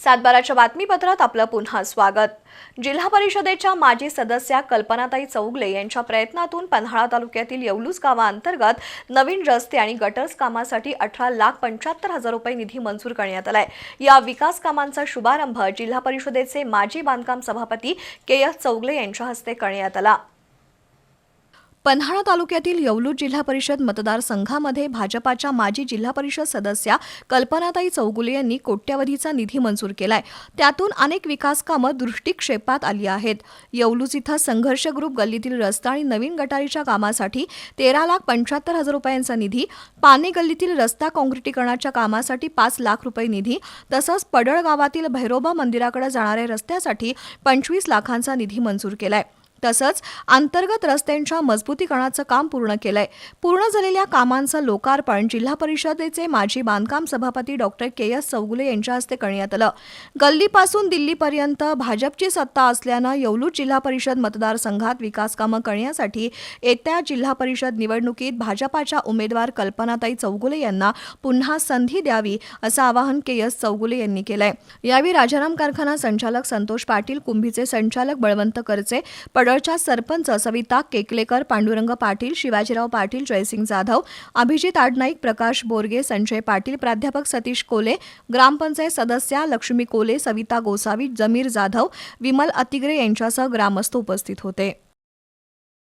सातबाराच्या बातमीपत्रात आपलं पुन्हा स्वागत. जिल्हा परिषदेच्या माजी सदस्या कल्पनाताई चौगले यांच्या प्रयत्नातून पन्हाळा तालुक्यातील येवलूस गावाअंतर्गत नवीन रस्ते आणि गटर्स कामासाठी अठरा लाख पंच्याहत्तर हजार रुपये निधी मंजूर करण्यात आलाय. या विकास कामांचा शुभारंभ जिल्हा परिषदेचे माजी बांधकाम सभापती के एस चौगले यांच्या हस्ते करण्यात आला. पन्हाळा तालुक्यातील येवलूर जिल्हा परिषद मतदारसंघामध्ये भाजपाच्या माजी जिल्हा परिषद सदस्या कल्पनाताई चौगुले यांनी कोट्यवधीचा निधी मंजूर केलाय. त्यातून अनेक विकास कामं दृष्टिक्षेपात आली आहेत. येवलूज इथं संघर्ष ग्रुप गल्लीतील रस्ता आणि नवीन गटारीच्या कामासाठी तेरा लाख पंच्याहत्तर हजार रुपयांचा निधी पाने गल्लीतील रस्ता काँक्रिटीकरणाच्या कामासाठी पाच लाख रुपये निधी तसंच पडळ गावातील भैरोबा मंदिराकडे जाणाऱ्या रस्त्यासाठी पंचवीस लाखांचा निधी मंजूर केलाय. तसंच अंतर्गत रस्त्यांच्या मजबूतीकरणाचं काम पूर्ण केलंय. पूर्ण झालेल्या कामांचं लोकार्पण जिल्हा परिषदेचे माजी बांधकाम सभापती डॉक्टर के एस चौगुले यांच्या हस्ते करण्यात आलं. गल्लीपासून दिल्लीपर्यंत भाजपची सत्ता असल्यानं येवलूर जिल्हा परिषद मतदारसंघात विकास कामं करण्यासाठी येत्या जिल्हा परिषद निवडणुकीत भाजपाच्या उमेदवार कल्पनाताई चौगुले यांना पुन्हा संधी द्यावी असं आवाहन के एस चौगुले यांनी केलंय. यावेळी राजाराम कारखाना संचालक संतोष पाटील कुंभीचे संचालक बळवंत करचे पडळच्या सरपंच सविता केकलेकर पांडुरंग पाटील शिवाजीराव पाटील जयसिंग जाधव अभिजित आडनाईक प्रकाश बोरगे संजय पाटील प्राध्यापक सतीश कोले ग्रामपंचायत सदस्या लक्ष्मी कोले सविता गोसावी जमीर जाधव विमल अतिग्रे यांच्यासह ग्रामस्थ उपस्थित होते.